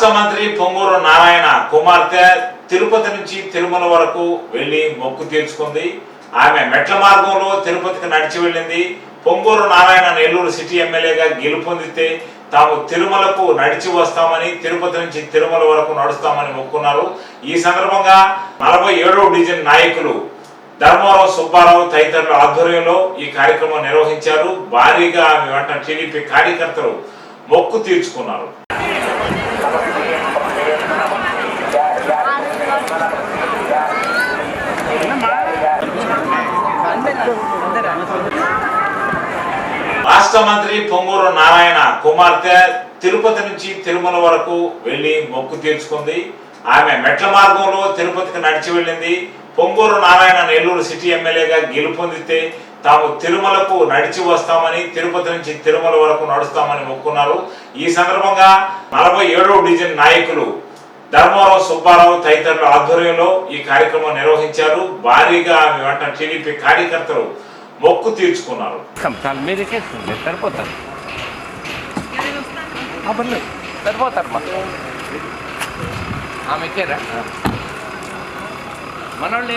రాష్ట్ర మంత్రి పొంగూరు నారాయణ కుమార్తె తిరుపతి నుంచి తిరుమల వరకు వెళ్ళి మొక్కు తీర్చుకుంది. ఆమె మెట్ల మార్గంలో తిరుపతికి నడిచి వెళ్ళింది. పొంగూరు నారాయణ నెల్లూరు సిటీ ఎమ్మెల్యేగా గెలుపొందితే తాము తిరుమలకు నడిచి వస్తామని తిరుపతి నుంచి తిరుమల వరకు నడుస్తామని మొక్కున్నారు. ఈ సందర్భంగా నలభై ఏడవ డివిజన్ నాయకులు ధర్మారావు సుబ్బారావు తదితరుల ఆధ్వర్యంలో ఈ కార్యక్రమం నిర్వహించారు. భారీగా ఆమె వెంట టీడీపీ కార్యకర్తలు మొక్కు తీర్చుకున్నారు. రాష్ట్ర మంత్రి పొంగూరు నారాయణ కుమార్తె తిరుపతి నుంచి తిరుమల వరకు వెళ్ళి మొక్కు తీర్చుకుంది. ఆమె మెట్ల మార్గంలో తిరుపతికి నడిచి వెళ్ళింది. పొంగూరు నారాయణ నెల్లూరు సిటీ ఎమ్మెల్యేగా గెలుపొందితే తాము తిరుమలకు నడిచి వస్తామని తిరుపతి నుంచి తిరుమల వరకు నడుస్తామని మొక్కున్నారు. ఈ సందర్భంగా నలభై ఏడవ డివిజన్ నాయకులు ధర్మారావు సుబ్బారావు తదితరుల ఆధ్వర్యంలో ఈ కార్యక్రమం నిర్వహించారు. భారీగా ఆమె వెంట టీడీపీ కార్యకర్తలు మొక్కు తీర్చుకున్నారు. సరిపోతారు. సరిపోతారు మా ఆమె మనోళ్ళు